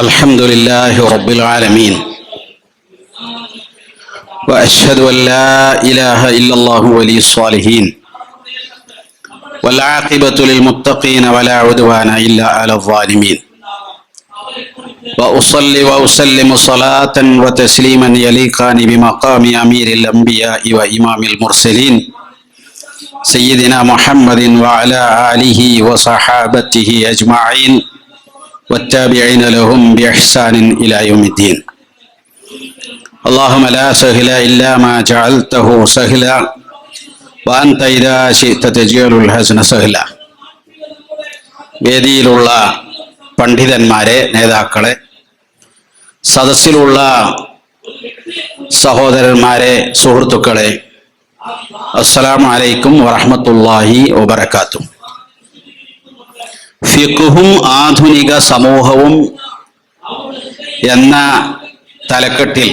الحمد لله رب العالمين. وأشهد أن لا إله إلا الله ولي الصالحين. والعاقبة للمتقين ولا عدوان إلا على الظالمين. وأصلي وأسلم صلاة وتسليما يليقان بمقام أمير الأنبياء وإمام المرسلين. سيدنا محمد وعلى آله وصحابته أجمعين. والتابعين لهم بإحسان إلى يوم الدين اللهم لا سهل إلا ما جعلته سهلا وأنت إذا شئت تجعل الحزن سهلا വേദിയിലുള്ള പണ്ഡിതന്മാരെ നേതാക്കളെ സദസ്സിലുള്ള സഹോദരന്മാരെ സുഹൃത്തുക്കളെ അസ്സലാമു അലൈക്കും വറഹ്മത്തുള്ളാഹി വബറകാതുഹു ഫിഖുഹും ആധുനിക സമൂഹവും എന്ന തലക്കെട്ടിൽ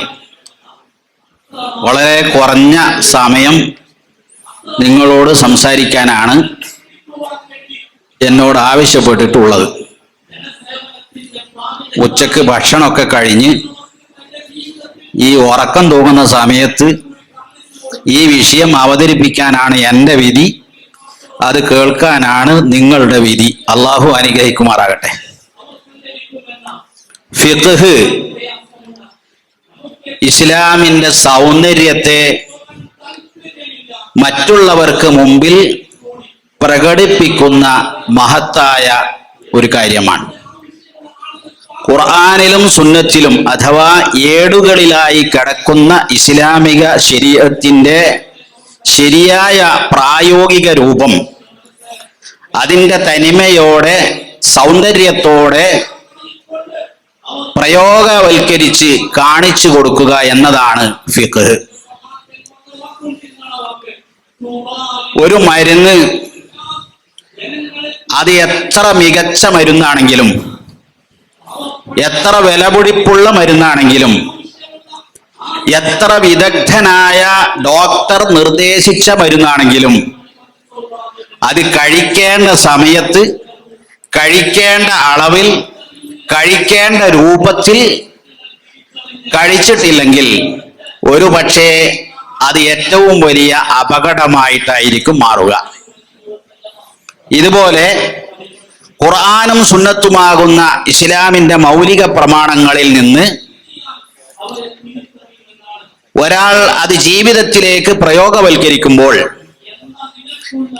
വളരെ കുറഞ്ഞ സമയം നിങ്ങളോട് സംസാരിക്കാനാണ് എന്നോട് ആവശ്യപ്പെട്ടിട്ടുള്ളത്. ഉച്ചയ്ക്ക് ഭക്ഷണമൊക്കെ കഴിഞ്ഞ് ഈ ഉറക്കം തോന്നുന്ന സമയത്ത് ഈ വിഷയം അവതരിപ്പിക്കാനാണ് എന്റെ വിധി. അത് കേൾക്കാനാണ് നിങ്ങളുടെ വിധി. അള്ളാഹു അനുഗ്രഹിക്കുമാറാകട്ടെ. ഫിഖ് ഇസ്ലാമിന്റെ സൗന്ദര്യത്തെ മറ്റുള്ളവർക്ക് മുമ്പിൽ പ്രകടിപ്പിക്കുന്ന മഹത്തായ ഒരു കാര്യമാണ്. ഖുർആാനിലും സുന്നത്തിലും അഥവാ ഏടുകളിലായി കടക്കുന്ന ഇസ്ലാമിക ശരീരത്തിന്റെ ശരിയായ പ്രായോഗിക രൂപം അതിന്റെ തനിമയോടെ സൗന്ദര്യത്തോടെ പ്രയോഗവൽക്കരിച്ച് കാണിച്ചു കൊടുക്കുക എന്നതാണ് ഫിഖ്. ഒരു മരുന്ന് അത് എത്ര മികച്ച മരുന്നാണെങ്കിലും എത്ര വിലപിടിപ്പുള്ള മരുന്നാണെങ്കിലും എത്ര വിദഗ്ധനായ ഡോക്ടർ നിർദ്ദേശിച്ച മരുന്നാണെങ്കിലും അത് കഴിക്കേണ്ട സമയത്ത് കഴിക്കേണ്ട അളവിൽ കഴിക്കേണ്ട രൂപത്തിൽ കഴിച്ചിട്ടില്ലെങ്കിൽ ഒരു പക്ഷേ അത് ഏറ്റവും വലിയ അപകടമായിട്ടായിരിക്കും മാറുക. ഇതുപോലെ ഖുർആാനും സുന്നത്തുമാകുന്ന ഇസ്ലാമിന്റെ മൗലിക പ്രമാണങ്ങളിൽ നിന്ന് ഒരാൾ അത് ജീവിതത്തിലേക്ക് പ്രയോഗവൽക്കരിക്കുമ്പോൾ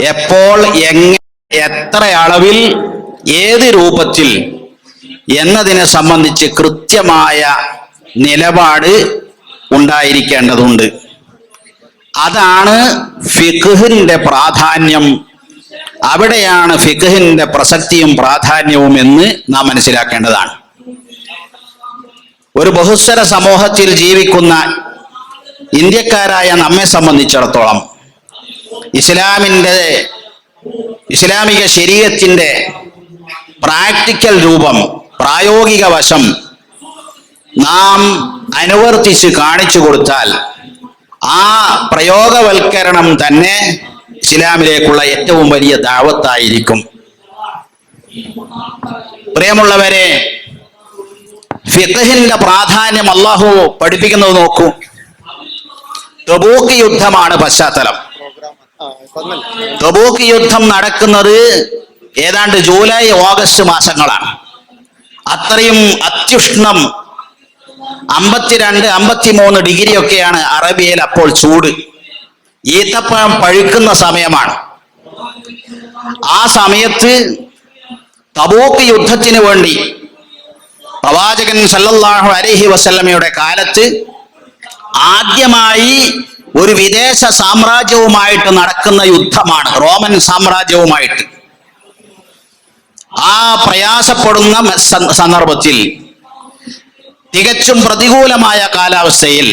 എപ്പോൾ എങ്ങനെ എത്ര അളവിൽ ഏത് രൂപത്തിൽ എന്നതിനെ സംബന്ധിച്ച് കൃത്യമായ നിലപാട് ഉണ്ടായിരിക്കേണ്ടതുണ്ട്. അതാണ് ഫിഖിന്റെ പ്രാധാന്യം. അവിടെയാണ് ഫിഖിന്റെ പ്രസക്തിയും പ്രാധാന്യവും എന്ന് നാം മനസ്സിലാക്കേണ്ടതാണ്. ഒരു ബഹുസ്വര സമൂഹത്തിൽ ജീവിക്കുന്ന ഇന്ത്യക്കാരായ നമ്മെ സംബന്ധിച്ചിടത്തോളം ഇസ്ലാമിന്റെ ഇസ്ലാമിക ശരീരത്തിന്റെ പ്രാക്ടിക്കൽ രൂപം പ്രായോഗിക വശം നാം അനുവർത്തിച്ച് കാണിച്ചു കൊടുത്താൽ ആ പ്രയോഗവൽക്കരണം തന്നെ ഇസ്ലാമിലേക്കുള്ള ഏറ്റവും വലിയ ദാവത്തായിരിക്കും. പ്രിയമുള്ളവരെ ഫിഖഹിന്റെ പ്രാധാന്യം അള്ളാഹു പഠിപ്പിക്കുന്നത് നോക്കൂ. തബൂക്ക് യുദ്ധമാണ് പശ്ചാത്തലം. തബൂക്ക് യുദ്ധം നടക്കുന്നത് ഏതാണ്ട് ജൂലൈ ഓഗസ്റ്റ് മാസങ്ങളാണ്. അത്രയും അത്യുഷ്ണം അമ്പത്തിരണ്ട് അമ്പത്തിമൂന്ന് ഡിഗ്രി ഒക്കെയാണ് അറബിയയിൽ അപ്പോൾ ചൂട്. ഈത്തപ്പഴം പഴുക്കുന്ന സമയമാണ്. ആ സമയത്ത് തബൂക്ക് യുദ്ധത്തിന് വേണ്ടി പ്രവാചകൻ സല്ലല്ലാഹു അലൈഹി വസല്ലമയുടെ കാലത്ത് ആദ്യമായി ഒരു വിദേശ സാമ്രാജ്യവുമായിട്ട് നടക്കുന്ന യുദ്ധമാണ് റോമൻ സാമ്രാജ്യവുമായിട്ട്. ആ പ്രയാസപ്പെടുന്ന സന്ദർഭത്തിൽ തികച്ചും പ്രതികൂലമായ കാലാവസ്ഥയിൽ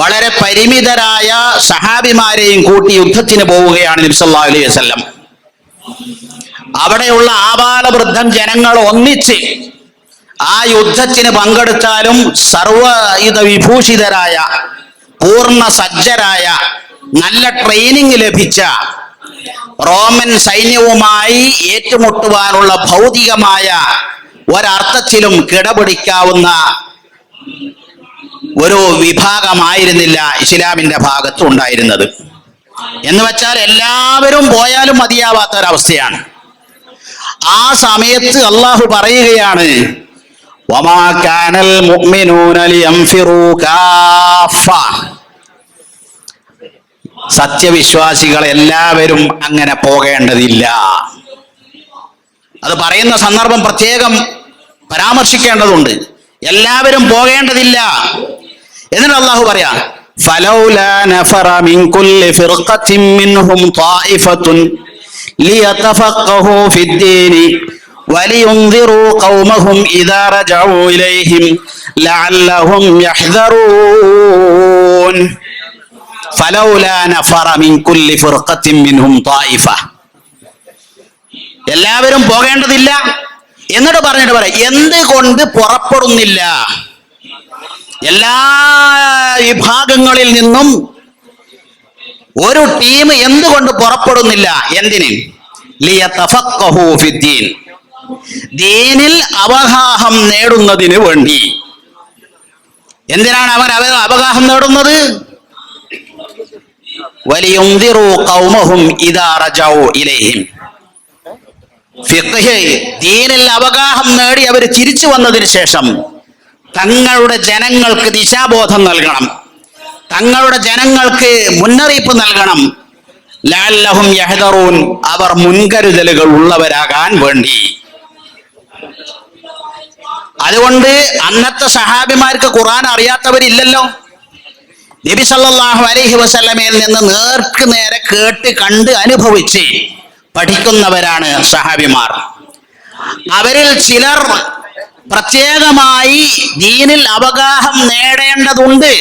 വളരെ പരിമിതരായ സഹാബിമാരെയും കൂട്ടി യുദ്ധത്തിന് പോവുകയാണ് നബ്സല്ലാ അലൈഹി വസ്ല്ലം. അവിടെയുള്ള ആബാലവൃദ്ധം ജനങ്ങൾ ഒന്നിച്ച് ആ യുദ്ധത്തിന് പങ്കെടുത്താലും സർവയുധ വിഭൂഷിതരായ പൂർണ സജ്ജരായ നല്ല ട്രെയിനിങ് ലഭിച്ച റോമൻ സൈന്യവുമായി ഏറ്റുമുട്ടുവാനുള്ള ഭൗതികമായ ഒരർത്ഥത്തിലും കിടപിടിക്കാവുന്ന ഒരു വിഭാഗമായിരുന്നില്ല ഇസ്ലാമിന്റെ ഭാഗത്ത് ഉണ്ടായിരുന്നത്. എന്ന് വെച്ചാൽ എല്ലാവരും പോയാലും മതിയാവാത്ത ഒരവസ്ഥയാണ് ആ സമയത്ത് അള്ളാഹു പറയുകയാണ് സത്യവിശ്വാസികൾ എല്ലാവരും അങ്ങനെ പോകേണ്ടതില്ല അത് പറയുന്ന സന്ദർഭം പ്രത്യേകം പരാമർശിക്കേണ്ടതുണ്ട് എല്ലാവരും പോകേണ്ടതില്ല എന്നിട്ട് അള്ളാഹു പറയാ فلولا نفر من كل فرقة منهم طائفة ليتفقهوا في الدين ولينذروا قومهم إذا رجعوا إليهم لعلهم يحذرون فلولا نفر من كل فرقة منهم طائفة എല്ലാവരും പോകേണ്ടതില്ല എന്നിട്ട് പറഞ്ഞിട്ട് പറയാം എന്തുകൊണ്ട് പുറപ്പെടുന്നില്ല എല്ലാ വിഭാഗങ്ങളിൽ നിന്നും ഒരു ടീം എന്തുകൊണ്ട് പുറപ്പെടുന്നില്ല എന്തിന് ലിയതഫഖഹു ഫിദ്ദീൻ ദീനിൽ അവഗാഹം നേടുന്നതിന് വേണ്ടി. എന്തിനാണ് അവൻ അവ അവഗാഹം നേടുന്നത്? ദീനിൽ അവഗാഹം നേടി അവർ തിരിച്ചു വന്നതിന് ശേഷം തങ്ങളുടെ ജനങ്ങൾക്ക് ദിശാബോധം നൽകണം. തങ്ങളുടെ ജനങ്ങൾക്ക് മുന്നറിയിപ്പ് നൽകണം. ലാല്ലഹും യഹദറൂൻ അവർ മുൻകരുതലുകൾ ഉള്ളവരാകാൻ വേണ്ടി. അതുകൊണ്ട് അന്നത്തെ സഹാബിമാർക്ക് ഖുറാൻ അറിയാത്തവരില്ലല്ലോ. നബി സല്ലാഹു അലഹി വസല്ലമയിൽ നിന്ന് നേർക്ക് നേരെ കേട്ട് കണ്ട് അനുഭവിച്ച് പഠിക്കുന്നവരാണ് സഹാബിമാർ. അവരിൽ ചിലർ പ്രത്യേകമായി ദീനിൽ അവഗാഹം നേടേണ്ടതുണ്ട്.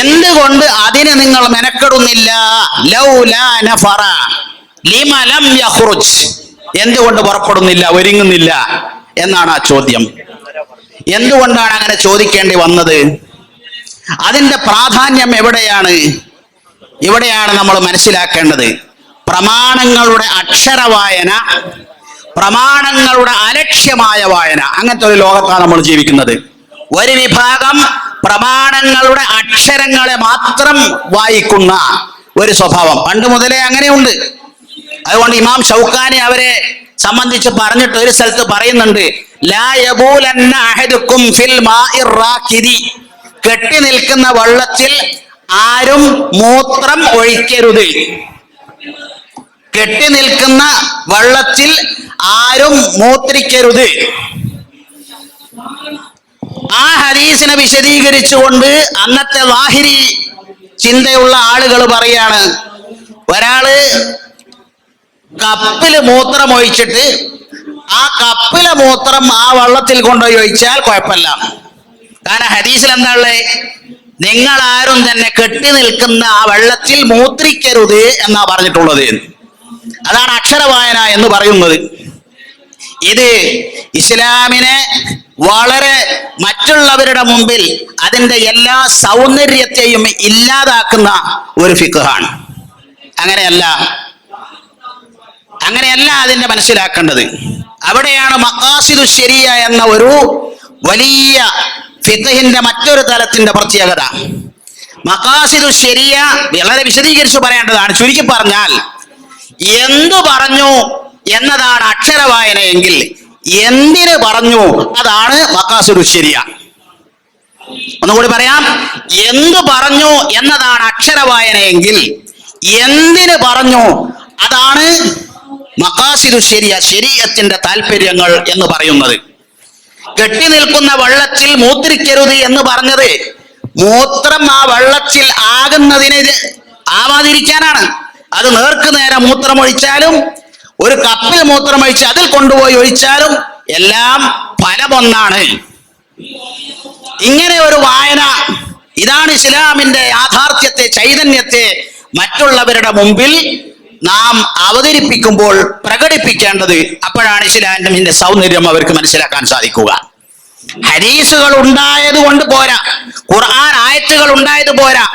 എന്തുകൊണ്ട് അതിന് നിങ്ങൾ മെനക്കെടുന്നില്ല? എന്തുകൊണ്ട് പുറപ്പെടുന്നില്ല? ഒരുങ്ങുന്നില്ല. എന്നാണ് ആ ചോദ്യം. എന്തുകൊണ്ടാണ് അങ്ങനെ ചോദിക്കേണ്ടി വന്നത്? അതിന്റെ പ്രാധാന്യം എവിടെയാണ്? ഇവിടെയാണ് നമ്മൾ മനസ്സിലാക്കേണ്ടത്. പ്രമാണങ്ങളുടെ അക്ഷര വായന പ്രമാണങ്ങളുടെ അലക്ഷ്യമായ വായന. അങ്ങനത്തെ ഒരു ലോകത്താണ് നമ്മൾ ജീവിക്കുന്നത്. ഒരു വിഭാഗം പ്രമാണങ്ങളുടെ അക്ഷരങ്ങളെ മാത്രം വായിക്കുന്ന ഒരു സ്വഭാവം. പണ്ട് മുതലേ അങ്ങനെയുണ്ട്. അതുകൊണ്ട് ഇമാം ഷൗക്കാനി അവരെ സംബന്ധിച്ച് പറഞ്ഞിട്ട് ഒരു സ്ഥലത്ത് പറയുന്നുണ്ട് കെട്ടി നിൽക്കുന്ന വെള്ളത്തിൽ ആരും മൂത്രം ഒഴിക്കരുത്. കെട്ടി നിൽക്കുന്ന വെള്ളത്തിൽ ആരും മൂത്രിക്കരുത്. ആ ഹദീസിനെ വിശദീകരിച്ചുകൊണ്ട് അന്നത്തെ വാഹിരി ചിന്തയുള്ള ആളുകൾ പറയാണ് ഒരാൾ കപ്പിൽ മൂത്രം ഒഴിച്ചിട്ട് ആ കപ്പിലെ മൂത്രം ആ വള്ളത്തിൽ കൊണ്ടുപോയി ഒഴിച്ചാൽ കുഴപ്പമില്ല. കാരണം ഹദീസിൽ എന്താ ഉള്ളത് നിങ്ങൾ ആരും തന്നെ കെട്ടി നിൽക്കുന്ന ആ വെള്ളത്തിൽ മൂത്രിക്കരുത് എന്നാ പറഞ്ഞിട്ടുള്ളത്. അതാണ് അക്ഷരവായന എന്ന് പറയുന്നത്. ഇത് ഇസ്ലാമിനെ വളരെ മറ്റുള്ളവരുടെ മുമ്പിൽ അതിന്റെ എല്ലാ സൗന്ദര്യത്തെയും ഇല്ലാതാക്കുന്ന ഒരു ഫിഖാണ്. അങ്ങനെയല്ല. അങ്ങനെയല്ല അതിന്റെ മനസ്സിലാക്കേണ്ടത്. അവിടെയാണ് മക്കാസിദു ശരിയ എന്ന ഒരു വലിയ ഫിഖഹിന്റെ മറ്റൊരു തലത്തിന്റെ പ്രത്യേകത. മക്കാസിദു ശരിയ വളരെ വിശദീകരിച്ചു പറയേണ്ടതാണ്. ചുരുക്കി പറഞ്ഞാൽ എന്തു പറഞ്ഞു എന്നതാണ് അക്ഷരവായന എങ്കിൽ എന്തിന് പറഞ്ഞു അതാണ് മക്കാസിദു ശരിയ. ഒന്നുകൂടി പറയാം. എന്തു പറഞ്ഞു എന്നതാണ് അക്ഷരവായന എങ്കിൽ എന്തിന് പറഞ്ഞു അതാണ് മക്കാസിരു ശരിയ ശരീരത്തിന്റെ താല്പര്യങ്ങൾ എന്ന് പറയുന്നത്. കെട്ടി നിൽക്കുന്ന വള്ളത്തിൽ മൂത്രിക്കരുത് എന്ന് പറഞ്ഞത് മൂത്രം ആ വള്ളത്തിൽ ആകുന്നതിന് ആവാതിരിക്കാനാണ്. അത് നേർക്ക് നേരെ മൂത്രമൊഴിച്ചാലും ഒരു കപ്പിൽ മൂത്രമൊഴിച്ച് അതിൽ കൊണ്ടുപോയി ഒഴിച്ചാലും എല്ലാം ഫലമൊന്നാണ്. ഇങ്ങനെ ഒരു വായന ഇതാണ് ഇസ്ലാമിന്റെ യാഥാർത്ഥ്യത്തെ ചൈതന്യത്തെ മറ്റുള്ളവരുടെ മുമ്പിൽ നാം അവതരിപ്പിക്കുമ്പോൾ പ്രകടിപ്പിക്കേണ്ടത് അപ്പോഴാണ് ഇസ്ലാമിന്റെ സൗന്ദര്യം അവർക്ക് മനസ്സിലാക്കാൻ സാധിക്കുക. ഹരീസുകൾ ഉണ്ടായത് കൊണ്ട് പോരാ. ഖുർആൻ ആയത്തുകൾ ഉണ്ടായത് പോരാ.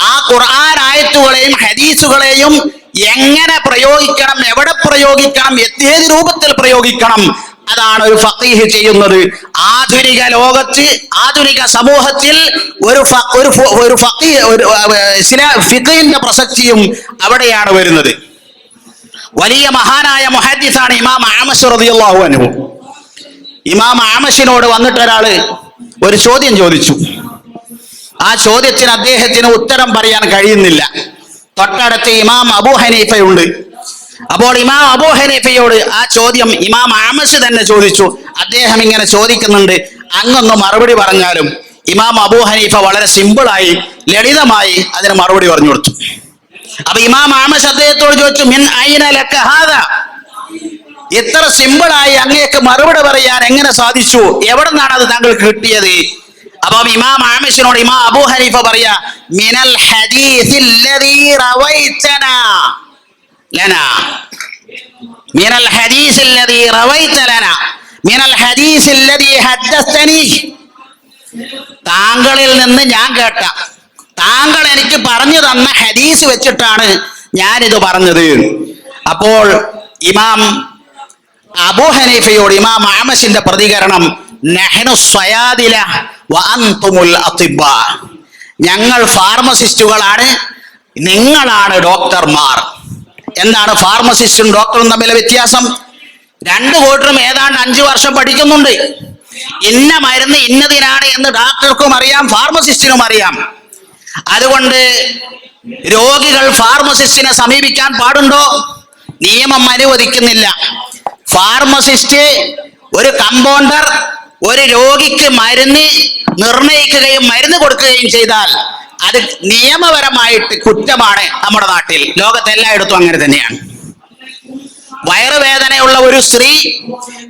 ആ ഖുർആൻ ആയത്തുകളെയും ഹദീസുകളെയും എങ്ങനെ പ്രയോഗിക്കണം എവിടെ പ്രയോഗിക്കണം ഏത് രൂപത്തിൽ പ്രയോഗിക്കണം അതാണ് ഒരു ഫക്കീഹ് ചെയ്യുന്നത്. ആധുനിക ലോകത്ത് ആധുനിക സമൂഹത്തിൽ ഒരു ഒരു ഒരു ഫക്കീ ഒരു ഫിഖിന്റെ പ്രസക്തിയും അവിടെയാണ് വരുന്നത്. വലിയ മഹാനായ മുഹദ്ദിസാണ് ഇമാം ആമസ് റളിയല്ലാഹു അൻഹു. ഇമാം ആമസിനോട് വന്നിട്ട് ഒരാൾ ഒരു ചോദ്യം ചോദിച്ചു. ആ ചോദ്യത്തിന് അദ്ദേഹത്തിന് ഉത്തരം പറയാൻ കഴിയുന്നില്ല. തൊട്ടടുത്ത് ഇമാം അബൂ ഹനീഫയുണ്ട്. അപ്പോൾ ഇമാം അബൂ ഹനീഫയോട് ആ ചോദ്യം ഇമാം ആമസ് തന്നെ ചോദിച്ചു. അദ്ദേഹം ഇങ്ങനെ ചോദിക്കുന്നുണ്ട്. അങ്ങൊന്ന് മറുപടി പറഞ്ഞാലും ഇമാം അബൂ ഹനീഫ വളരെ സിമ്പിളായി ലളിതമായി അതിന് മറുപടി പറഞ്ഞു കൊടുത്തു. അപ്പൊ ഇമാം ആമസ് അദ്ദേഹത്തോട് ചോദിച്ചു മിൻ ഹാദാ? ഇത്ര സിമ്പിളായി അങ്ങേക്ക് മറുപടി പറയാൻ എങ്ങനെ സാധിച്ചു? എവിടെ നിന്നാണ് അത് താങ്കൾക്ക് കിട്ടിയത്? അപ്പം ഇമാം ആമിഷിനോട് ഇമാം അബൂ ഹനീഫ പറയാ മിനൽ ഹദീസിൽ ലനാ من الحديث الذي رويت لنا. من الحديث الذي حدثتني. താങ്കളിൽ നിന്ന് ഞാൻ കേട്ട. താങ്കൾ എനിക്ക് പറഞ്ഞു തന്ന ഹദീസ് വെച്ചിട്ടാണ് ഞാൻ ഇത് പറഞ്ഞത്. അപ്പോൾ ഇമാം അബൂ ഹനീഫയോട് ഇമാം ആമസിന്റെ പ്രതികരണം നഹ്നു സ്വയാദില വ അൻതുമുൽ അത്തിബ്ബ. ഞങ്ങൾ ഫാർമസിസ്റ്റുകളാണ് നിങ്ങളാണ് ഡോക്ടർമാർ. എന്താണ് ഫാർമസിസ്റ്റും ഡോക്ടറും തമ്മിലെ വ്യത്യാസം? രണ്ടു കൂട്ടരും ഏതാണ്ട് അഞ്ചു വർഷം പഠിക്കുന്നുണ്ട്. ഇന്ന മരുന്ന് ഇന്നതിനാണ് എന്ന് ഡോക്ടർക്കും അറിയാം ഫാർമസിസ്റ്റിനും അറിയാം. അതുകൊണ്ട് രോഗികൾ ഫാർമസിസ്റ്റിനെ സമീപിക്കാൻ പാടുണ്ടോ? നിയമം അനുവദിക്കുന്നില്ല. ഫാർമസിസ്റ്റ് ഒരു കമ്പൗണ്ടർ ഒരു രോഗിക്ക് മരുന്ന് നിർണയിക്കുകയും മരുന്ന് കൊടുക്കുകയും ചെയ്താൽ അത് നിയമപരമായിട്ട് കുറ്റമാണ് നമ്മുടെ നാട്ടിൽ. ലോകത്തെല്ലായിടത്തും അങ്ങനെ തന്നെയാണ്. വയറുവേദനയുള്ള ഒരു സ്ത്രീ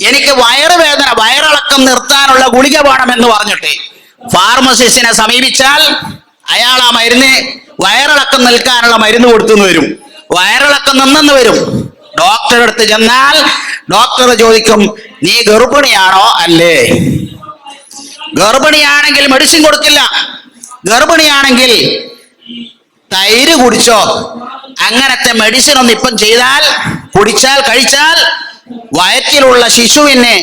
എനിക്ക് വയറുവേദന വയറിളക്കം നിർത്താനുള്ള ഗുളിക എന്ന് പറഞ്ഞിട്ട് ഫാർമസിസ്റ്റിനെ സമീപിച്ചാൽ അയാൾ ആ മരുന്ന് വയറിളക്കം നിൽക്കാനുള്ള മരുന്ന് കൊടുത്തുനിന്ന് വരും. വയറിളക്കം നിന്നെന്ന് വരും. ഡോക്ടറെ അടുത്ത് ചെന്നാൽ ഡോക്ടർ ചോദിക്കും നീ ഗർഭിണിയാണോ? അല്ലേ. ഗർഭിണിയാണെങ്കിൽ മെഡിസിൻ കൊടുക്കില്ല ഗർഭിണിയാണെങ്കിൽ തൈര് കുടിച്ചോ. അങ്ങനത്തെ മെഡിസിൻ ഒന്ന് ഇപ്പം ചെയ്താൽ കുടിച്ചാൽ കഴിച്ചാൽ വയറ്റിലുള്ള ശിശുവിന്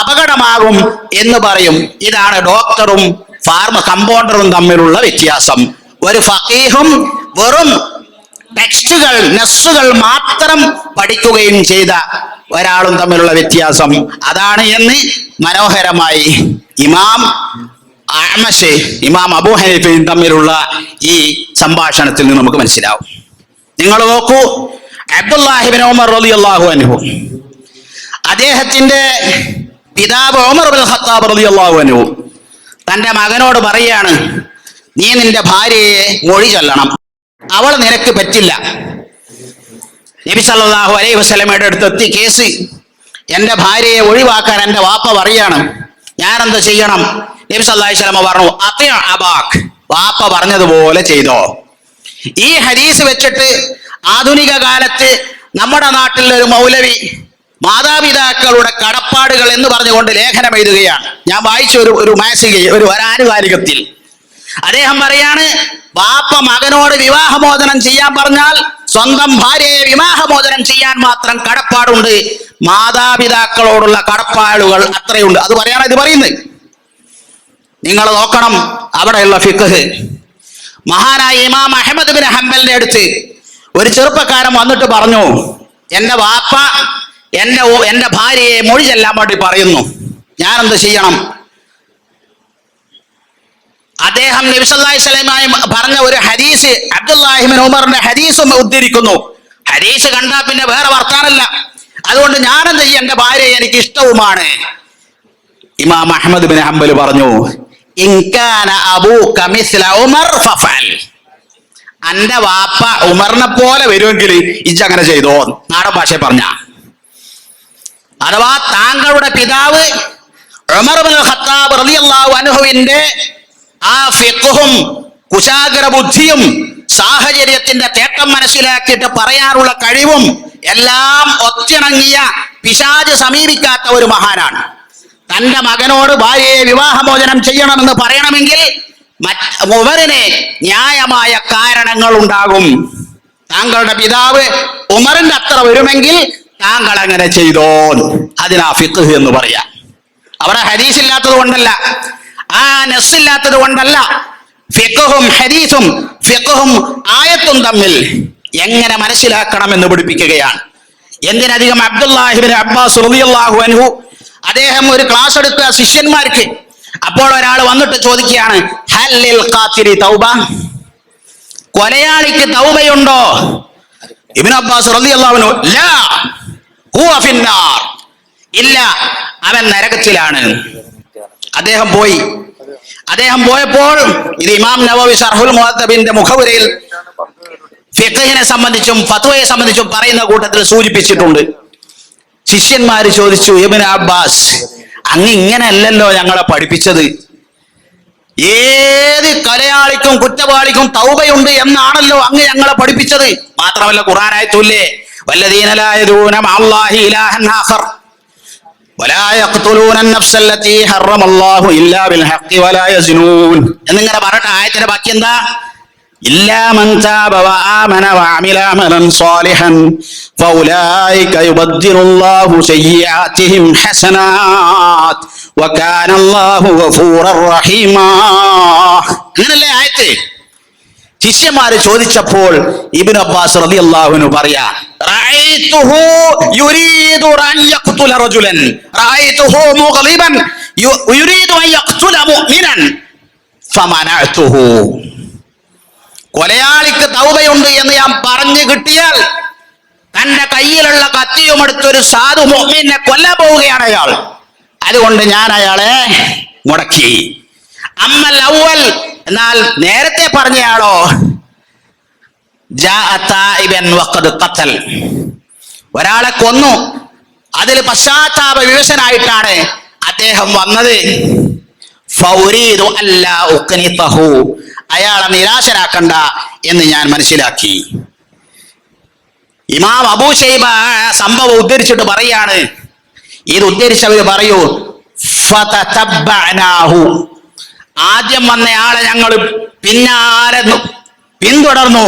അപകടമാകും എന്ന് പറയും. ഇതാണ് ഡോക്ടറും ഫാർമ കമ്പൗണ്ടറും തമ്മിലുള്ള വ്യത്യാസം. ഒരു ഫക്കീഹും വെറും ടെക്സ്റ്റുകൾ നെസ്സുകൾ മാത്രം പഠിക്കുകയും ചെയ്ത ഒരാളും തമ്മിലുള്ള വ്യത്യാസം. അതാണ് എന്ന് മനോഹരമായി ഇമാം അമഷ് ഇമാം അബൂ ഹനീഫയും തമ്മിലുള്ള ഈ സംഭാഷണത്തിൽ നിന്ന് നമുക്ക് മനസ്സിലാവും. നിങ്ങൾ നോക്കൂ അബ്ദുല്ലാഹിബിൻ ഉമർ റളിയല്ലാഹു അൻഹു അദ്ദേഹത്തിന്റെ പിതാവ് ഉമർ ബിൻ ഖത്താബ് റളിയല്ലാഹു അൻഹു തന്റെ മകനോട് പറയാണ് നീ നിന്റെ ഭാര്യയെ മൊഴി ചൊല്ലണം. അവൾ നിനക്ക് പറ്റില്ല. നബി സല്ലല്ലാഹു അലൈഹി അടുത്ത് എത്തി കേസ് എന്റെ ഭാര്യയെ ഒഴിവാക്കാൻ എന്റെ വാപ്പ പറയാണ് ഞാൻ എന്ത് ചെയ്യണം? നബി സല്ലാഹി സ്വലമ പറഞ്ഞു അബാഖ് വാപ്പ പറഞ്ഞതുപോലെ ചെയ്തോ. ഈ ഹദീസ് വെച്ചിട്ട് ആധുനിക കാലത്ത് നമ്മുടെ നാട്ടിൽ ഒരു മൗലവി മാതാപിതാക്കളുടെ കടപ്പാടുകൾ എന്ന് പറഞ്ഞുകൊണ്ട് ലേഖനം എഴുതുകയാണ്. ഞാൻ വായിച്ച ഒരു ഒരു മാസിക ഒരു ഒരാനുകാലികത്തിൽ. അദ്ദേഹം പറയാണ് വാപ്പ മകനോട് വിവാഹമോചനം ചെയ്യാൻ പറഞ്ഞാൽ സ്വന്തം ഭാര്യയെ വിവാഹമോചനം ചെയ്യാൻ മാത്രം കടപ്പാടുണ്ട്. മാതാപിതാക്കളോടുള്ള കടപ്പാടുകൾ അത്രയുണ്ട്. അത് പറയാനാണ് ഇത് പറയുന്നത്. നിങ്ങൾ നോക്കണം അവിടെയുള്ള ഫിഖ്. മഹാനായ ഇമാം അഹമ്മദ് ബിൻ ഹംബലിന്റെ അടുത്ത് ഒരു ചെറുപ്പക്കാരൻ വന്നിട്ട് പറഞ്ഞു എന്റെ വാപ്പ എന്റെ എന്റെ ഭാര്യയെ മൊഴി ചെല്ലാൻ വേണ്ടി പറയുന്നു. ഞാൻ എന്ത് ചെയ്യണം? അദ്ദേഹം നബിസല്ലാഹി സ്വലമായി പറഞ്ഞ ഒരു ഹദീസ് അബ്ദുല്ലാഹിമിൻ ഉമറിന്റെ ഹദീസും ഉദ്ധരിക്കുന്നു. ഹദീസ് കണ്ടാ പിന്നെ വേറെ വർത്താനല്ല. അതുകൊണ്ട് ഞാനെന്ത് ചെയ്യും? എന്റെ ഭാര്യ എനിക്ക് ഇഷ്ടവുമാണ് ഇമാം അഹമ്മദ് ബിൻ ഹംബൽ പറഞ്ഞു അന്റെ വാപ്പ ഉമറിനെ പോലെ വരുമെങ്കിൽ ഇജ് അങ്ങനെ ചെയ്തോ? നാടൻ ഭാഷ പറഞ്ഞ. അഥവാ താങ്കളുടെ പിതാവ് അൻഹുവിന്റെ ആ ഫിഖും കുശാഗ്ര ബുദ്ധിയും സാഹചര്യത്തിന്റെ തേട്ടം മനസ്സിലാക്കിയിട്ട് പറയാനുള്ള കഴിവും എല്ലാം ഒത്തിണങ്ങിയ പിശാജ് സമീപിക്കാത്ത ഒരു മഹാനാണ്. തന്റെ മകനോട് ഭാര്യയെ വിവാഹമോചനം ചെയ്യണമെന്ന് പറയണമെങ്കിൽ ഉമറിനെ ന്യായമായ കാരണങ്ങൾ ഉണ്ടാകും. താങ്കളുടെ പിതാവ് ഉമറിന്റെ അത്ര വരുമെങ്കിൽ താങ്കൾ അങ്ങനെ ചെയ്തോ അതിനാ ഫിഖ് എന്ന് പറയാം. അവിടെ ഹരീസ് ഇല്ലാത്തത് കൊണ്ടല്ല. ആ നസ് ഇല്ലാത്തത് കൊണ്ടല്ല. ഫിഖും ഹരീസും ഫിഖും ആയത്തും തമ്മിൽ എങ്ങനെ മനസ്സിലാക്കണം എന്ന് പഠിപ്പിക്കുകയാണ്. എന്തിനധികം അബ്ദുല്ലാഹിബിൻ അബ്ബാസ് റളിയല്ലാഹു അൻഹു അദ്ദേഹം ഒരു ക്ലാസ് എടുത്ത ശിഷ്യന്മാർക്ക്. അപ്പോൾ ഒരാൾ വന്നിട്ട് ചോദിക്കുകയാണ് തൗബ? കൊലയാളിക്ക് തൗബയുണ്ടോ? അബ്ബാസ് റളിയല്ലാഹു ലാ ഫിന്നാർ. ഇല്ല അവൻ നരകത്തിലാണ്. അദ്ദേഹം പോയി. അദ്ദേഹം പോയപ്പോൾ ഇത് ഇമാം നവവി സർഹുൽ മുഹത്തബിന്റെ മുഖവുരയിൽ ഫിഖഹിനെ സംബന്ധിച്ചും ഫത്വയെ സംബന്ധിച്ചും പറയുന്ന കൂട്ടത്തിൽ സൂചിപ്പിച്ചിട്ടുണ്ട്. ശിഷ്യന്മാര് ചോദിച്ചു എബിൻ അബ്ബാസ് അങ്ങ് ഇങ്ങനെയല്ലല്ലോ ഞങ്ങളെ പഠിപ്പിച്ചത്. ഏത് കൊലയാളിക്കും കുറ്റവാളിക്കും തൗബയുണ്ട് എന്നാണല്ലോ അങ്ങ് ഞങ്ങളെ പഠിപ്പിച്ചത്. മാത്രമല്ല ഖുറാനായത്തൂല്ലേ എന്നിങ്ങനെ പറഞ്ഞ ആയത്തിന്റെ ബാക്കി എന്താ? إلا من تاب وآمن وعمل عملا صالحا فأولئك يبدل الله سيئاتهم حسنات وكان الله غفورا رحيما അങ്ങനല്ലേ ആയത്ത് ശിഷ്യന്മാര് ചോദിച്ചപ്പോൾ ഇബിൻ അബ്ബാസ് റളിയല്ലാഹുവിന് പറയാ റഅയ്തുഹു യുരീദു കൊലയാളിക്ക് തൗബയുണ്ട് എന്ന് ഞാൻ പറഞ്ഞു കിട്ടിയാൽ തന്റെ കയ്യിലുള്ള കത്തിയും എടുത്തൊരു സാധു മുഅ്മിനെ കൊല്ലാൻ പോവുകയാണ് അയാൾ. അതുകൊണ്ട് ഞാൻ അയാളെ മുടക്കി. അമ്മൽ അവൽ എന്നാൽ നേരത്തെ പറഞ്ഞയാളോ ഒരാളെ കൊന്നു. അതിൽ പശ്ചാത്താപ വിവശനായിട്ടാണ് അദ്ദേഹം വന്നത്. അയാളെ നിരാശരാക്കണ്ട എന്ന് ഞാൻ മനസ്സിലാക്കി. ഇമാം അബൂ ഷൈബ സംഭവം ഉദ്ധരിച്ചിട്ട് പറയാണ്. ഇത് ഉദ്ധരിച്ചവർ പറയൂ. ആദ്യം വന്നയാളെ ഞങ്ങൾ പിന്നാലെ പിന്തുടർന്നു.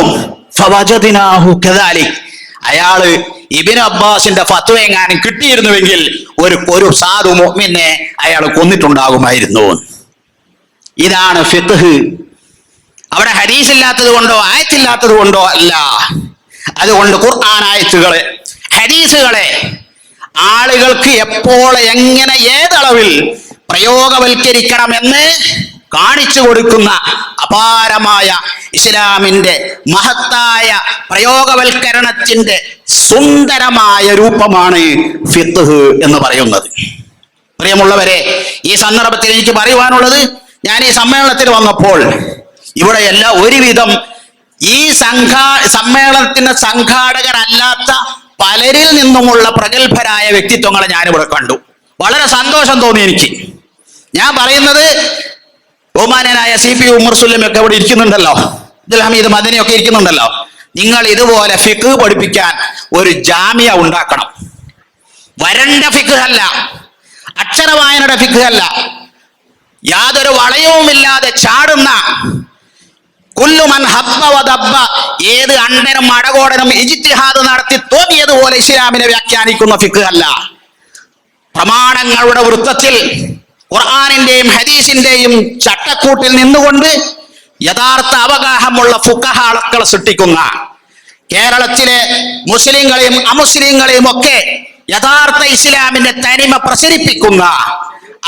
അയാൾ ഇബിൻ അബ്ബാസിന്റെ ഫത്വ എങ്ങാനും കിട്ടിയിരുന്നുവെങ്കിൽ ഒരു ഒരു സാധു മുഅ്മിനെ അയാൾ കൊന്നിട്ടുണ്ടാകുമായിരുന്നു. ഇതാണ് ഫിഖ്. അവിടെ ഹദീസ് ഇല്ലാത്തത് കൊണ്ടോ ആയത്തില്ലാത്തത് കൊണ്ടോ അല്ല. അതുകൊണ്ട് ഖുർആൻ ആയത്തുകളെ ഹദീസുകളെ ആളുകൾക്ക് എപ്പോൾ എങ്ങനെ ഏതളവിൽ പ്രയോഗവൽക്കരിക്കണമെന്ന് കാണിച്ചു കൊടുക്കുന്ന അപാരമായ ഇസ്ലാമിന്റെ മഹത്തായ പ്രയോഗവൽക്കരണത്തിന്റെ സുന്ദരമായ രൂപമാണ് ഫിഖ് എന്ന് പറയുന്നത്. പ്രിയമുള്ളവരെ ഈ സന്ദർഭത്തിൽ എനിക്ക് പറയുവാനുള്ളത് ഞാൻ ഈ സമ്മേളനത്തിൽ വന്നപ്പോൾ ഇവിടെ എല്ലാ ഒരുവിധം ഈ സംഘാ സമ്മേളനത്തിന്റെ സംഘാടകരല്ലാത്ത പലരിൽ നിന്നുമുള്ള പ്രഗത്ഭരായ വ്യക്തിത്വങ്ങളെ ഞാനിവിടെ കണ്ടു. വളരെ സന്തോഷം തോന്നി എനിക്ക്. ഞാൻ പറയുന്നത് ബഹുമാനനായ സി പി ഉമർ സുല്ലം ഒക്കെ ഇവിടെ ഇരിക്കുന്നുണ്ടല്ലോ. അബ്ദുൽ ഹമീദ് മദനിയൊക്കെ ഇരിക്കുന്നുണ്ടല്ലോ. നിങ്ങൾ ഇതുപോലെ ഫിക്ക് പഠിപ്പിക്കാൻ ഒരു ജാമ്യ ഉണ്ടാക്കണം. വരണ്ട ഫിക്ക് അല്ല. അക്ഷരവായനയുടെ ഫിക്ക് അല്ല. യാതൊരു വളയവുമില്ലാതെ ചാടുന്ന കുല്ലുമൻ ഹബ്ബ ഏത് അണ്ടനും അടകോടനും ഇജിത്തിഹാദ് നടത്തി തോന്നിയതുപോലെ ഇസ്ലാമിനെ വ്യാഖ്യാനിക്കുന്ന ഫിക്ക് അല്ല പ്രമാണങ്ങളുടെ വൃത്തത്തിൽ ഖുർആാനിന്റെയും ഹദീസിന്റെയും ചട്ടക്കൂട്ടിൽ നിന്നുകൊണ്ട് യഥാർത്ഥ അവഗാഹമുള്ള ഫുക്കഹാളക്കളെ സൃഷ്ടിക്കുന്ന കേരളത്തിലെ മുസ്ലിങ്ങളെയും അമുസ്ലിങ്ങളെയും ഒക്കെ യഥാർത്ഥ ഇസ്ലാമിന്റെ തനിമ പ്രസരിപ്പിക്കുന്ന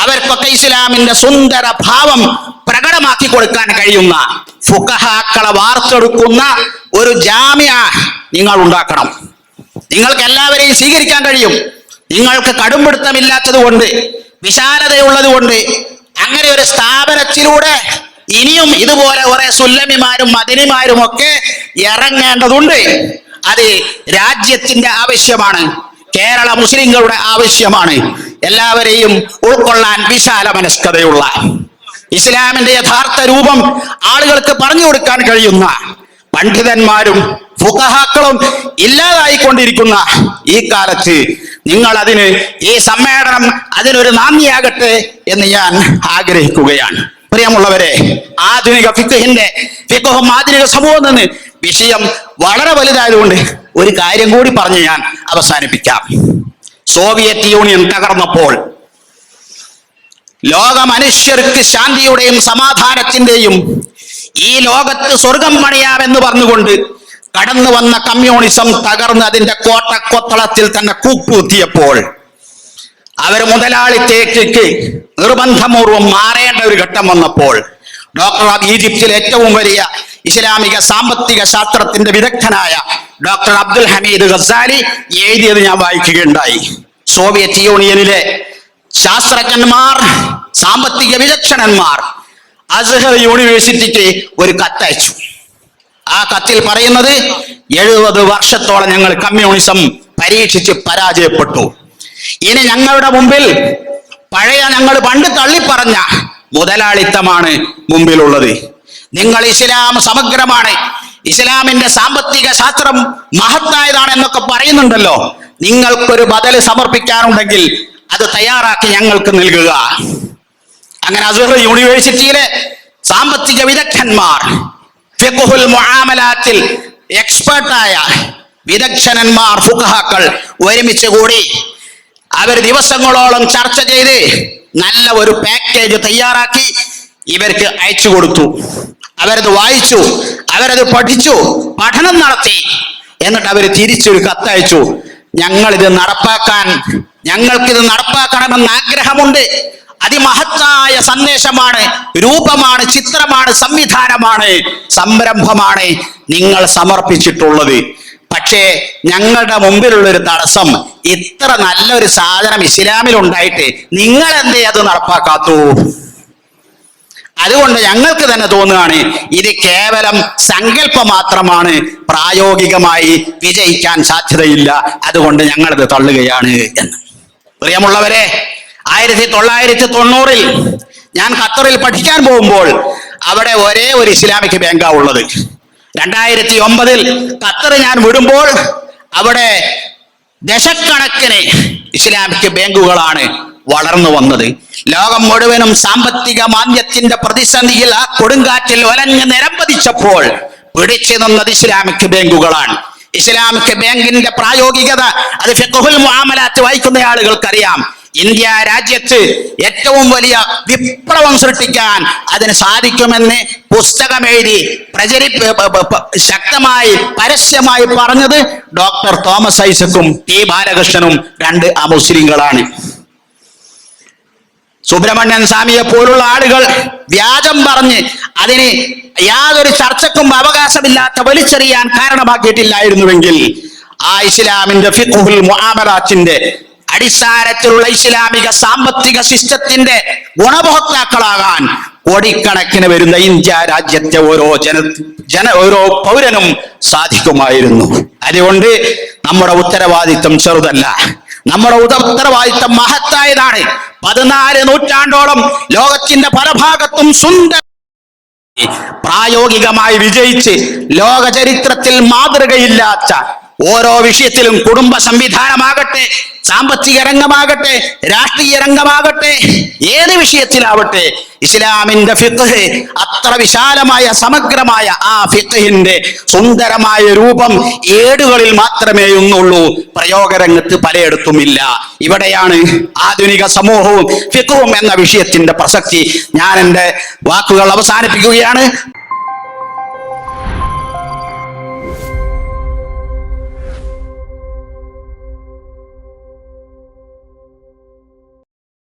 അവർക്കൊക്കെ ഇസ്ലാമിന്റെ സുന്ദര ഭാവം പ്രകടമാക്കി കൊടുക്കാൻ കഴിയുന്ന ഫുക്കഹാക്കളെ വാർത്തെടുക്കുന്ന ഒരു ജാമ്യ നിങ്ങൾ ഉണ്ടാക്കണം. നിങ്ങൾക്ക് എല്ലാവരെയും സ്വീകരിക്കാൻ കഴിയും. നിങ്ങൾക്ക് കടുംപിടുത്തമില്ലാത്തത് കൊണ്ട് വിശാലതയുള്ളത് കൊണ്ട് അങ്ങനെ ഒരു സ്ഥാപനത്തിലൂടെ ഇനിയും ഇതുപോലെ കുറെ സുല്ലമിമാരും മദിനിമാരും ഒക്കെ ഇറങ്ങേണ്ടതുണ്ട്. അത് രാജ്യത്തിന്റെ ആവശ്യമാണ്. കേരള മുസ്ലിങ്ങളുടെ ആവശ്യമാണ്. എല്ലാവരെയും ഉൾക്കൊള്ളാൻ വിശാല മനസ്കതയുള്ള ഇസ്ലാമിന്റെ യഥാർത്ഥ രൂപം ആളുകൾക്ക് പറഞ്ഞു കൊടുക്കാൻ കഴിയുന്ന പണ്ഡിതന്മാരും ഫുഖഹാക്കളും ഇല്ലാതായിക്കൊണ്ടിരിക്കുന്ന ഈ കാലത്ത് നിങ്ങൾ അതിന് ഈ സമ്മേളനം അതിനൊരു നാന്ദിയാകട്ടെ എന്ന് ഞാൻ ആഗ്രഹിക്കുകയാണ്. പ്രിയമുള്ളവരെ ആധുനിക ഫിഖഹിന്റെ ഫിഖഹും ആധുനിക സമൂഹം നിന്ന് വിഷയം വളരെ വലുതായതുകൊണ്ട് ഒരു കാര്യം കൂടി പറഞ്ഞ് ഞാൻ അവസാനിപ്പിക്കാം. സോവിയറ്റ് യൂണിയൻ തകർന്നപ്പോൾ ലോക മനുഷ്യർക്ക് ശാന്തിയുടെയും സമാധാനത്തിന്റെയും ഈ ലോകത്ത് സ്വർഗം പണിയാമെന്ന് പറഞ്ഞുകൊണ്ട് കടന്നു വന്ന കമ്മ്യൂണിസം തകർന്ന് അതിന്റെ കോട്ടക്കൊത്തളത്തിൽ തന്നെ കൂപ്പുത്തിയപ്പോൾ അവർ മുതലാളിത്തേക്ക് നിർബന്ധപൂർവം മാറേണ്ട ഒരു ഘട്ടം വന്നപ്പോൾ ഡോക്ടർ ഈജിപ്തിൽ ഏറ്റവും വലിയ ഇസ്ലാമിക സാമ്പത്തിക ശാസ്ത്രത്തിന്റെ വിദഗ്ധനായ ഡോക്ടർ അബ്ദുൽ ഹമീദ് ഗസാലി എഴുതിയത് ഞാൻ വായിക്കുകയുണ്ടായി. സോവിയറ്റ് യൂണിയനിലെ ശാസ്ത്രജ്ഞന്മാർ സാമ്പത്തിക വിചക്ഷണന്മാർ അസഹർ യൂണിവേഴ്സിറ്റിക്ക് ഒരു കത്തയച്ചു. ആ കത്തിൽ പറയുന്നത് എഴുപത് വർഷത്തോളം ഞങ്ങൾ കമ്മ്യൂണിസം പരീക്ഷിച്ച് പരാജയപ്പെട്ടു. ഇനി ഞങ്ങളുടെ മുമ്പിൽ പഴയ ഞങ്ങൾ പണ്ട് തള്ളിപ്പറഞ്ഞ മുതലാളിത്തമാണ് മുമ്പിലുള്ളത്. നിങ്ങൾ ഇസ്ലാം സമഗ്രമാണ്. ഇസ്ലാമിന്റെ സാമ്പത്തിക ശാസ്ത്രം മഹത്തായതാണ് എന്നൊക്കെ പറയുന്നുണ്ടല്ലോ. നിങ്ങൾക്കൊരു ബദൽ സമർപ്പിക്കാനുണ്ടെങ്കിൽ അത് തയ്യാറാക്കി ഞങ്ങൾക്ക് നൽകുക. അങ്ങനെ അസുഹർ യൂണിവേഴ്സിറ്റിയിലെ സാമ്പത്തിക വിദഗ്ധന്മാർ ഫിഖുൽ മുആമലാത്തിൽ എക്സ്പേർട്ടായ വിദഗ്ധനന്മാർ ഫുഖഹാക്കൾ ഒരുമിച്ച് കൂടി അവർ ദിവസങ്ങളോളം ചർച്ച ചെയ്ത് നല്ല ഒരു പാക്കേജ് തയ്യാറാക്കി ഇവർക്ക് അയച്ചു കൊടുത്തു. അവരത് വായിച്ചു അവരത് പഠിച്ചു പഠനം നടത്തി. എന്നിട്ട് അവർ തിരിച്ചൊരു കത്തയച്ചു ഞങ്ങൾ ഇത് നടപ്പാക്കാൻ ഞങ്ങൾക്കിത് നടപ്പാക്കണമെന്ന് ആഗ്രഹമുണ്ട്. അതിമഹത്തായ സന്ദേശമാണ് രൂപമാണ് ചിത്രമാണ് സംവിധാനമാണ് സംരംഭമാണ് നിങ്ങൾ സമർപ്പിച്ചിട്ടുള്ളത്. പക്ഷേ ഞങ്ങളുടെ മുമ്പിലുള്ള ഒരു തടസ്സം ഇത്ര നല്ലൊരു സാധനം ഇസ്ലാമിൽ ഉണ്ടായിട്ട് നിങ്ങൾ എന്തേ അത് നടപ്പാക്കാത്തു? അതുകൊണ്ട് ഞങ്ങൾക്ക് തന്നെ തോന്നുകയാണ് ഇത് കേവലം സങ്കല്പം മാത്രമാണ് പ്രായോഗികമായി വിജയിക്കാൻ സാധ്യതയില്ല. അതുകൊണ്ട് ഞങ്ങളത് തള്ളുകയാണ് എന്ന്. പ്രിയമുള്ളവരെ ആയിരത്തി തൊള്ളായിരത്തി തൊണ്ണൂറിൽ ഞാൻ ഖത്തറിൽ പഠിക്കാൻ പോകുമ്പോൾ അവിടെ ഒരേ ഒരു ഇസ്ലാമിക് ബാങ്കാ ഉള്ളത്. രണ്ടായിരത്തി ഒമ്പതിൽ ഖത്തർ ഞാൻ വിടുമ്പോൾ അവിടെ ദശക്കണക്കിന് ഇസ്ലാമിക് ബാങ്കുകളാണ് വളർന്നു വന്നത്. ലോകം മുഴുവനും സാമ്പത്തിക മാന്ദ്യത്തിന്റെ പ്രതിസന്ധിയിൽ ആ കൊടുങ്കാറ്റിൽ ഒലഞ്ഞ് നിരമ്പതിച്ചപ്പോൾ പിടിച്ചു നിന്നത് ഇസ്ലാമിക് ബാങ്കുകളാണ്. ഇസ്ലാമിക് ബാങ്കിന്റെ പ്രായോഗികത അത് ഫിഖ്ഹുൽ മുആമലാത്ത് വായിക്കുന്ന ആളുകൾക്കറിയാം. ഇന്ത്യ രാജ്യത്ത് ഏറ്റവും വലിയ വിപ്ലവം സൃഷ്ടിക്കാൻ അതിന് സാധിക്കുമെന്ന് പുസ്തകം എഴുതി പ്രചരി ശക്തമായി പരസ്യമായി പറഞ്ഞത് ഡോക്ടർ തോമസ് ഐസക്കും ടി ബാലകൃഷ്ണനും രണ്ട് അമുസ്ലിങ്ങളാണ്. സുബ്രഹ്മണ്യൻ സ്വാമിയെ പോലുള്ള ആളുകൾ വ്യാജം പറഞ്ഞ് അതിന് യാതൊരു ചർച്ചക്കും അവകാശമില്ലാത്ത വലിച്ചെറിയാൻ കാരണമാക്കിയിട്ടില്ലായിരുന്നുവെങ്കിൽ ആ ഇസ്ലാമിന്റെ ഫിഖുൽ മുആമലാത്തിന്റെ അടിസ്ഥാനത്തിലുള്ള ഇസ്ലാമിക സാമ്പത്തിക സിസ്റ്റത്തിന്റെ ഗുണഭോക്താക്കളാകാൻ കോടിക്കണക്കിന് വരുന്ന ഇന്ത്യ രാജ്യത്തെ ഓരോ ജന ജന ഓരോ പൗരനും സാധിക്കുമായിരുന്നു. അതുകൊണ്ട് നമ്മുടെ ഉത്തരവാദിത്വം ചെറുതല്ല. നമ്മുടെ ഉത്തരവാദിത്വം മഹത്തായതാണ്. പതിനാല് നൂറ്റാണ്ടോളം ലോകത്തിന്റെ പല ഭാഗത്തും സുന്ദര പ്രായോഗികമായി വിജയിച്ച് ലോക ചരിത്രത്തിൽ മാതൃകയില്ലാത്ത ഓരോ വിഷയത്തിലും കുടുംബ സംവിധാനമാകട്ടെ സാമ്പത്തിക രംഗമാകട്ടെ രാഷ്ട്രീയ രംഗമാകട്ടെ ഏത് വിഷയത്തിലാവട്ടെ ഇസ്ലാമിന്റെ ഫിഖ് അത്ര വിശാലമായ സമഗ്രമായ ആ ഫിഖിന്റെ സുന്ദരമായ രൂപം ഏടുകളിൽ മാത്രമേ ഒന്നുള്ളൂ പ്രയോഗരംഗത്ത് പലയിടത്തുമില്ല. ഇവിടെയാണ് ആധുനിക സമൂഹവും ഫിഖുവും എന്ന വിഷയത്തിന്റെ പ്രസക്തി. ഞാൻ എന്റെ വാക്കുകൾ അവസാനിപ്പിക്കുകയാണ്.